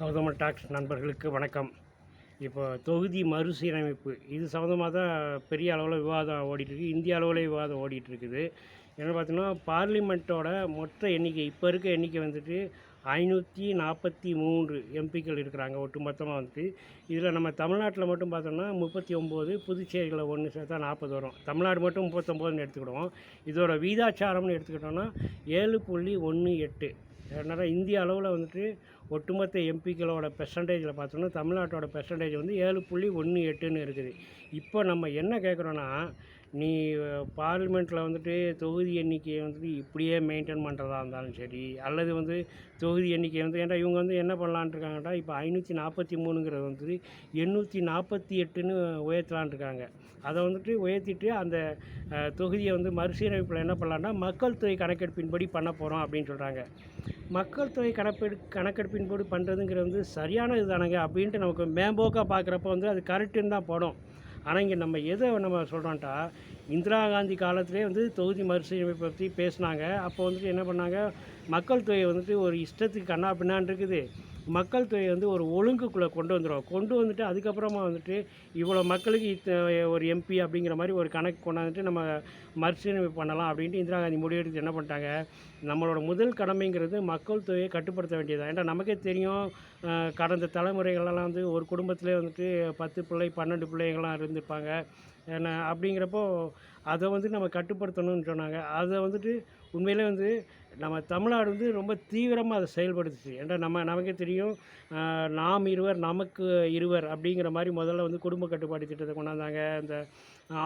Gautama tax நண்பர்களுக்கு வணக்கம். இப்போ தொகுதி மறுசீரமைப்பு இது சம்மந்தமாக தான் பெரிய அளவில் விவாதம் ஓடிட்டுருக்கு இந்திய அளவில் விவாதம் ஓடிட்டுருக்குது. என்ன பார்த்தீங்கன்னா பார்லிமெண்ட்டோட மொத்த எண்ணிக்கை இப்போ இருக்க எண்ணிக்கை வந்துட்டு ஐநூற்றி நாற்பத்தி மூன்று எம்பிக்கள் இருக்கிறாங்க ஒட்டு மொத்தமாக வந்துட்டு. இதில் நம்ம தமிழ்நாட்டில் மட்டும் பார்த்தோம்னா முப்பத்தி ஒம்பது புதுச்சேரியில் ஒன்று சேர்த்தா நாற்பது வரும். தமிழ்நாடு மட்டும் முப்பத்தொம்போதுன்னு எடுத்துக்கிடுவோம். இதோட வீதாச்சாரம்னு எடுத்துக்கிட்டோம்னா ஏழு புள்ளி ஒன்று எட்டு அதனால் இந்திய அளவில் வந்துட்டு ஒட்டுமொத்த எம்பிக்களோட பெர்சன்டேஜில் பார்த்தோம்னா தமிழ்நாட்டோட பெர்சன்டேஜ் வந்து ஏழு புள்ளி ஒன்று எட்டுன்னு இருக்குது. இப்போ நம்ம என்ன கேட்குறோன்னா நீ பார்லிமெண்ட்டில் வந்துட்டு தொகுதி எண்ணிக்கையை வந்துட்டு இப்படியே மெயின்டைன் பண்ணுறதா இருந்தாலும் சரி அல்லது வந்து தொகுதி எண்ணிக்கை வந்து ஏன்டா இவங்க வந்து என்ன பண்ணலான்ட்டு இருக்காங்கடா இப்போ ஐநூற்றி நாற்பத்தி மூணுங்கிறது வந்துட்டு எண்ணூற்றி நாற்பத்தி எட்டுன்னு உயர்த்தலான்ட்டு இருக்காங்க அதை வந்துட்டு உயர்த்திட்டு அந்த தொகுதியை வந்து மறுசீரமைப்பில் என்ன பண்ணலான்னா மக்கள் தொகை கணக்கெடுப்பின்படி பண்ண போகிறோம் அப்படின்னு சொல்கிறாங்க மக்கள் தொகை கணக்கெடு கணக்கெடுப்பின்படி பண்ணுறதுங்கிறது வந்து சரியானது தானங்க அப்படின்ட்டு நமக்கு மேம்போக்காக பார்க்குறப்ப வந்து அது கரெக்டுன்னு தான் படும் ஆனால் இங்கே நம்ம எதை நம்ம சொல்கிறோன்ட்டா இந்திரா காந்தி காலத்திலே வந்து தொகுதி மறுசீரமைப்பை பற்றி பேசினாங்க. அப்போ வந்துட்டு என்ன பண்ணாங்க? மக்கள் தொகை வந்துட்டு ஒரு இஷ்டத்துக்கு கண்ணா பின்னான்னு இருக்குது. மக்கள் தொகை வந்து ஒரு ஒழுங்குக்குள்ளே கொண்டு வந்துடும் கொண்டு வந்துட்டு அதுக்கப்புறமா வந்துட்டு இவ்வளோ மக்களுக்கு இத்த ஒரு எம்பி அப்படிங்கிற மாதிரி ஒரு கணக்கு கொண்டாந்துட்டு நம்ம மறுசீரமைப்பு பண்ணலாம் அப்படின்ட்டு இந்திரா காந்தி முடிவெடுத்து என்ன பண்ணிட்டாங்க? நம்மளோட முதல் கடமைங்கிறது மக்கள் தொகையை கட்டுப்படுத்த வேண்டியது ஏன்னா நமக்கே தெரியும் கடந்த தலைமுறைகளெல்லாம் வந்து ஒரு குடும்பத்திலே வந்துட்டு பத்து பிள்ளை பன்னெண்டு பிள்ளைங்கள்லாம் இருந்திருப்பாங்க. ஏன்னா அப்படிங்கிறப்போ அதை வந்து நம்ம கட்டுப்படுத்தணும்னு சொன்னாங்க. அதை வந்துட்டு உண்மையிலே வந்து நம்ம தமிழ்நாடு வந்து ரொம்ப தீவிரமாக அதை செயல்படுத்துச்சு. ஏன்னா நம்ம நமக்கே தெரியும் நாம் இருவர் நமக்கு இருவர் அப்படிங்கிற மாதிரி முதல்ல வந்து குடும்ப கட்டுப்பாடு திட்டத்தை கொண்டாந்தாங்க. இந்த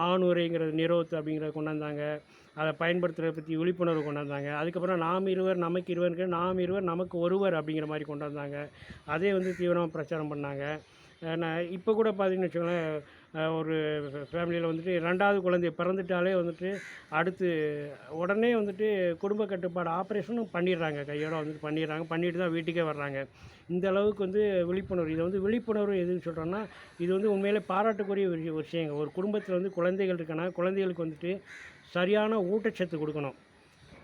ஆணுரைங்கிறது நிரோத் அப்படிங்கிறத கொண்டாந்தாங்க. அதை பயன்படுத்துகிறத பற்றி விழிப்புணர்வு கொண்டாந்தாங்க. அதுக்கப்புறம் நாம் இருவர் நமக்கு இருவருக்கு நாம் இருவர் நமக்கு ஒருவர் அப்படிங்கிற மாதிரி கொண்டாந்தாங்க. அதே வந்து தீவிரமாக பிரச்சாரம் பண்ணாங்க. நான் இப்போ கூட பார்த்தீங்கன்னு வச்சுக்கோங்களேன் ஒரு ஃபேமிலியில் வந்துட்டு ரெண்டாவது குழந்தை பிறந்துட்டாலே வந்துட்டு அடுத்து உடனே வந்துட்டு குடும்ப கட்டுப்பாடு ஆப்ரேஷனும் பண்ணிடுறாங்க. கையோட வந்துட்டு பண்ணிடுறாங்க. பண்ணிட்டு தான் வீட்டுக்கே வர்றாங்க. இந்த அளவுக்கு வந்து விழிப்புணர்வு. இதை வந்து விழிப்புணர்வு எதுன்னு சொல்கிறோன்னா இது வந்து உண்மையிலே பாராட்டுக்குரிய ஒரு விஷயங்க. ஒரு குடும்பத்தில் வந்து குழந்தைகள் இருக்கனா குழந்தைகளுக்கு வந்துட்டு சரியான ஊட்டச்சத்து கொடுக்கணும்.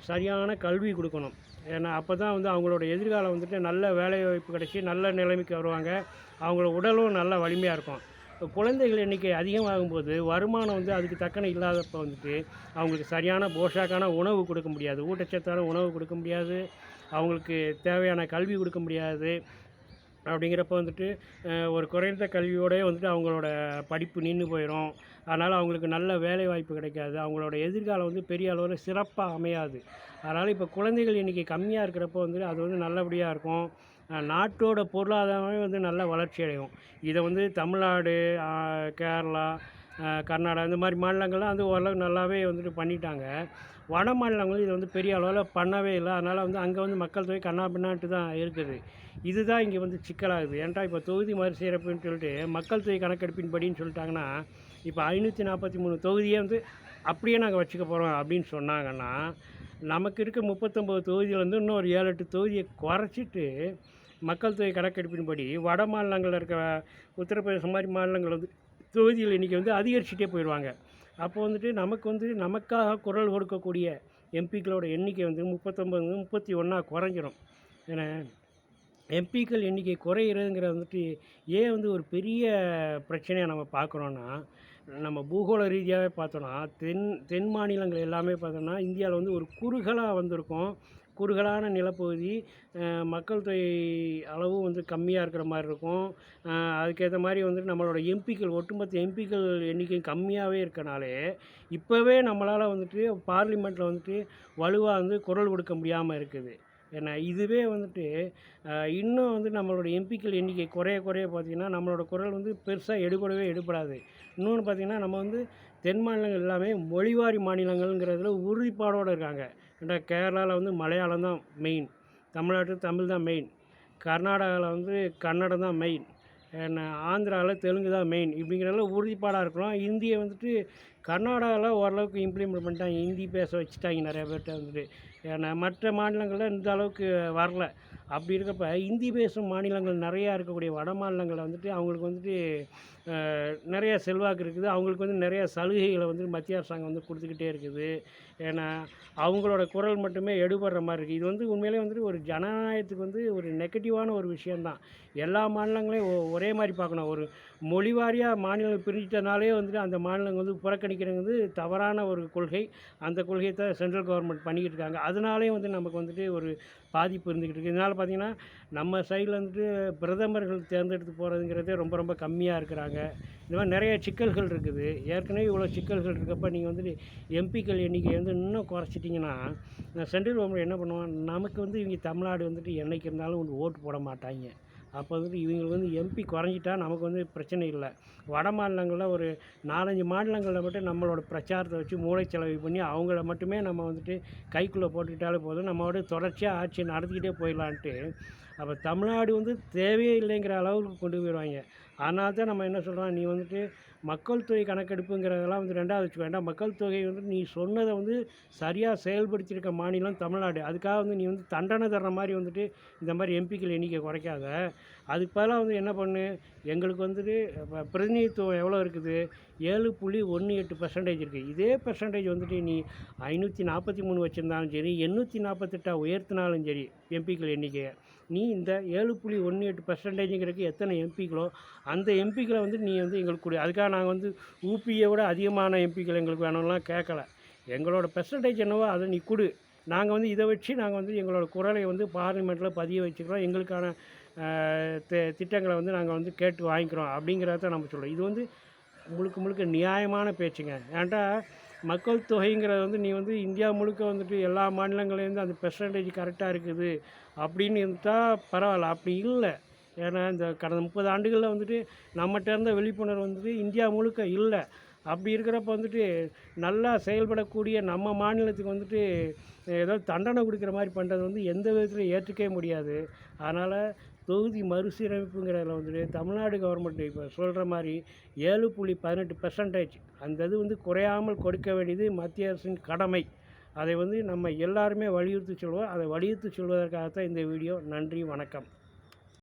சரியான கல்வி கொடுக்கணும். ஏன்னா அப்போ தான் வந்து அவங்களோட எதிர்காலம் வந்துட்டு நல்ல வேலை வாய்ப்பு கிடைச்சி நல்ல நிலைமைக்கு வருவாங்க. அவங்களோட உடலும் நல்ல வலிமையாக இருக்கும். இப்போ குழந்தைகள் எண்ணிக்கை அதிகமாகும்போது வருமானம் வந்து அதுக்கு தக்கன இல்லாதப்போ வந்துட்டு அவங்களுக்கு சரியான போஷாக்கான உணவு கொடுக்க முடியாது. ஊட்டச்சத்தான உணவு கொடுக்க முடியாது. அவங்களுக்கு தேவையான கல்வி கொடுக்க முடியாது. அப்படிங்கிறப்ப வந்துட்டு ஒரு குறைந்த கல்வியோடயே வந்துட்டு அவங்களோட படிப்பு நின்று போயிடும் அதனால் அவங்களுக்கு நல்ல வேலை வாய்ப்பு கிடைக்காது. அவங்களோட எதிர்காலம் வந்து பெரிய அளவில் சிறப்பாக அமையாது. அதனால் இப்போ குழந்தைகள் இன்றைக்கி கம்மியாக இருக்கிறப்போ வந்துட்டு அது வந்து நல்லபடியாக இருக்கும். நாட்டோட பொருளாதாரமே வந்து நல்ல வளர்ச்சி அடையும். இதை வந்து தமிழ்நாடு கேரளா கர்நாடகா இந்த மாதிரி மாநிலங்கள்லாம் வந்து ஓரளவு நல்லாவே வந்துட்டு பண்ணிட்டாங்க. வட மாநிலங்களும் இதை வந்து பெரிய அளவில் பண்ணவே இல்லை. அதனால் வந்து அங்கே வந்து மக்கள் தொகை கண்ணா பின்னான்ட்டு தான் இருக்குது. இதுதான் இங்கே வந்து சிக்கலாகுது. ஏன்டா இப்போ தொகுதி மறுசீரமைப்புன்னு சொல்லிட்டு மக்கள் தொகை கணக்கெடுப்பின்படின்னு சொல்லிட்டாங்கன்னா இப்போ ஐநூற்றி நாற்பத்தி மூணு தொகுதியே வந்து அப்படியே நாங்கள் வச்சுக்க போகிறோம் அப்படின்னு சொன்னாங்கன்னா நமக்கு இருக்க முப்பத்தொம்போது தொகுதியில் வந்து இன்னும் ஒரு ஏழு எட்டு தொகுதியை குறைச்சிட்டு மக்கள் தொகை கணக்கெடுப்பின்படி வட மாநிலங்களில் இருக்க உத்தரப்பிரதேசம் மாதிரி மாநிலங்கள் வந்து தொகுதிகள் இன்றைக்கி வந்து அதிகரிச்சுட்டே போயிடுவாங்க. அப்போ வந்துட்டு நமக்கு வந்து நமக்காக குரல் கொடுக்கக்கூடிய எம்பிக்களோட எண்ணிக்கை வந்து முப்பத்தொம்பது முப்பத்தி ஒன்றா குறைஞ்சிடும் ஏன்னா எம்பிக்கள் எண்ணிக்கை குறையிறதுங்கிறது வந்துட்டு ஏன் வந்து ஒரு பெரிய பிரச்சனையாக நம்ம பார்க்குறோன்னா நம்ம பூகோள ரீதியாகவே பார்த்தோன்னா தென் தென் மாநிலங்கள் எல்லாமே பார்த்தோன்னா இந்தியாவில் வந்து ஒரு குறுகலாக வந்திருக்கும். குறுகலான நிலப்பகுதி மக்கள் தொகை அளவும் வந்து கம்மியாக இருக்கிற மாதிரி இருக்கும். அதுக்கேற்ற மாதிரி வந்துட்டு நம்மளோட எம்பிக்கள் ஒட்டுமொத்த எம்பிக்கள் எண்ணிக்கை கம்மியாகவே இருக்கனாலே இப்போவே நம்மளால் வந்துட்டு பார்லிமெண்ட்டில் வந்துட்டு வலுவாக வந்து குரல் கொடுக்க முடியாமல் இருக்குது. ஏன்னா இதுவே வந்துட்டு இன்னும் வந்து நம்மளோட எம்பிக்கள் எண்ணிக்கை குறைய குறைய பார்த்திங்கன்னா நம்மளோட குரல் வந்து பெருசாக எடுபடவே எடுபடாது. இன்னொன்று பார்த்திங்கன்னா நம்ம வந்து தென் மாநிலங்கள் எல்லாமே மொழிவாரி மாநிலங்கள்ங்கிறதுல உறுதிப்பாடோடு இருக்காங்க. ஏன்னா கேரளாவில் வந்து மலையாளம் தான் மெயின் தமிழ்நாட்டில் தமிழ் தான் மெயின் கர்நாடகாவில் வந்து கன்னடம் தான் மெயின் என்ன ஆந்திராவில் தெலுங்கு தான் மெயின் இப்படிங்கிறதுல உறுதிப்பாடாக இருக்கலாம். இந்தியை வந்துட்டு கர்நாடகாவில் ஓரளவுக்கு இம்ப்ளிமெண்ட் பண்ணிட்டாங்க. ஹிந்தி பேச வச்சுட்டாங்க நிறையா பேர்கிட்ட வந்துட்டு. ஏன்னா மற்ற மாநிலங்களில் இந்த அளவுக்கு வரல. அப்படி இருக்கப்ப இந்தி பேசும் மாநிலங்கள் நிறையா இருக்கக்கூடிய வட மாநிலங்களில் வந்துட்டு அவங்களுக்கு வந்துட்டு நிறையா நிறைய செல்வாக்கு இருக்குது. அவங்களுக்கு வந்து நிறைய சலுகைகளை வந்து மத்திய அரசாங்கம் வந்து கொடுத்துக்கிட்டே இருக்குது. ஏன்னா அவங்களோட குரல் மட்டுமே எடுபடுற மாதிரி இருக்குது இது வந்து உண்மையிலே வந்துட்டு ஒரு ஜனநாயகத்துக்கு வந்து ஒரு நெகட்டிவான ஒரு விஷயந்தான் எல்லா மாநிலங்களையும் ஒரே மாதிரி பார்க்கணும். ஒரு மொழி வாரியாக மாநிலம் பிரிஞ்சிட்டனாலே வந்துட்டு அந்த மாநிலங்கள் வந்து புறக்கணிக்கிறது வந்து தவறான ஒரு கொள்கை. அந்த கொள்கையை தான் சென்ட்ரல் கவர்மெண்ட் பண்ணிக்கிட்டு இருக்காங்க. அதனாலேயும் வந்து நமக்கு வந்துட்டு ஒரு பாதிப்பு இருந்துக்கிட்டு இருக்குது இதனால் பார்த்திங்கன்னா நம்ம சைடில் வந்துட்டு பிரதமர்கள் தேர்ந்தெடுத்து போகிறதுங்கிறதே ரொம்ப ரொம்ப கம்மியாக இருக்கிறாங்க. இந்த மாதிரி நிறைய சிக்கல்கள் இருக்குது. ஏற்கனவே இவ்வளோ சிக்கல்கள் இருக்கப்போ நீங்கள் வந்துட்டு எம்பிக்கள் எண்ணிக்கை வந்து இன்னும் குறைச்சிட்டிங்கன்னா சென்ட்ரல் கவர்மெண்ட் என்ன பண்ணுவான்? நமக்கு வந்து இவங்க தமிழ்நாடு வந்துட்டு என்றைக்கு இருந்தாலும் வந்து ஓட்டு போட மாட்டாங்க. அப்போ வந்துட்டு இவங்களுக்கு வந்து எம்பி குறைஞ்சிட்டா நமக்கு வந்து பிரச்சனை இல்லை. வட மாநிலங்களில் ஒரு நாலஞ்சு மாநிலங்களில் மட்டும் நம்மளோட பிரச்சாரத்தை வச்சு மூளை செலவு பண்ணி அவங்கள மட்டுமே நம்ம வந்துட்டு கைக்குள்ளே போட்டுக்கிட்டாலே போதும். நம்மளோட தொடர்ச்சியாக ஆட்சி நடத்திக்கிட்டே போயிடலான்ட்டு. அப்போ தமிழ்நாடு வந்து தேவையே இல்லைங்கிற அளவுக்கு கொண்டு போயிடுவாங்க. ஆனால் தான் நம்ம என்ன சொல்கிறோம் நீ வந்துட்டு மக்கள் தொகை கணக்கெடுப்புங்கிறதெல்லாம் வந்து ரெண்டாவது வச்சுக்க வேண்டாம். மக்கள் தொகை வந்து நீ சொன்னதை வந்து சரியாக செயல்படுத்தியிருக்க மாநிலம் தமிழ்நாடு. அதுக்காக வந்து நீ வந்து தண்டனை தர்ற மாதிரி வந்துட்டு இந்த மாதிரி எம்பிக்கள் எண்ணிக்கை குறைக்காத. அதுக்கு பதிலாக வந்து என்ன பண்ணு எங்களுக்கு வந்துட்டு பிரதிநிதித்துவம் எவ்வளோ இருக்குது? ஏழு புள்ளி ஒன்று எட்டு பர்சன்டேஜ் இருக்குது இதே பர்சன்டேஜ் வந்துட்டு நீ ஐநூற்றி நாற்பத்தி மூணு வச்சுருந்தாலும் சரி எண்ணூற்றி நாற்பத்தெட்டா உயர்த்தினாலும் சரி எம்பிக்கள் எண்ணிக்கையை நீ இந்த ஏழு புள்ளி ஒன்று எட்டு பர்சன்டேஜுங்கிறதுக்கு எத்தனை எம்பிக்களோ அந்த எம்பிக்களை வந்து நீ வந்து எங்களுக்கு கொடு. அதுக்காக நாங்கள் வந்து ஊபியை விட அதிகமான எம்பிக்கள் எங்களுக்கு வேணும்லாம் கேட்கல எங்களோட பெர்சன்டேஜ் என்னவோ அதை நீ கொடு. நாங்கள் வந்து இதை வச்சு நாங்கள் வந்து எங்களோட குரலை வந்து பார்லிமெண்ட்டில் பதிய வச்சுக்கிறோம். எங்களுக்கான திட்டங்களை வந்து நாங்கள் வந்து கேட்டு வாங்கிக்கிறோம் அப்படிங்கிறத நம்ம சொல்கிறோம் இது வந்து முழுக்க முழுக்க நியாயமான பேச்சுங்க. ஏன்டா மக்கள் தொகைங்கிறது வந்து நீ வந்து இந்தியா முழுக்க வந்துட்டு எல்லா மாநிலங்கள்லேருந்து அந்த பெர்சன்டேஜ் கரெக்டாக இருக்குது அப்படின்னு இருந்தால் பரவாயில்ல. அப்படி இல்லை. ஏன்னா இந்த கடந்த முப்பது ஆண்டுகளில் வந்துட்டு நம்மகிட்ட இருந்த விழிப்புணர்வு வந்துட்டு இந்தியா முழுக்க இல்லை. அப்படி இருக்கிறப்ப வந்துட்டு நல்லா செயல்படக்கூடிய நம்ம மாநிலத்துக்கு வந்துட்டு ஏதோ தண்டனை கொடுக்குற மாதிரி பண்ணுறது வந்து எந்த விதத்தில் ஏற்றுக்கவே முடியாது. அதனால் தொகுதி மறுசீரமைப்புங்கிறதுல வந்துட்டு தமிழ்நாடு கவர்மெண்ட் இப்போ சொல்கிற மாதிரி ஏழு புள்ளி பதினெட்டு பெர்சன்டேஜ் அந்த இது வந்து குறையாமல் கொடுக்க வேண்டியது மத்திய அரசின் கடமை. அதை வந்து நம்ம எல்லாருமே வலியுறுத்தி சொல்வோம். அதை வலியுறுத்தி சொல்வதற்காகத்தான் இந்த வீடியோ. நன்றி வணக்கம்.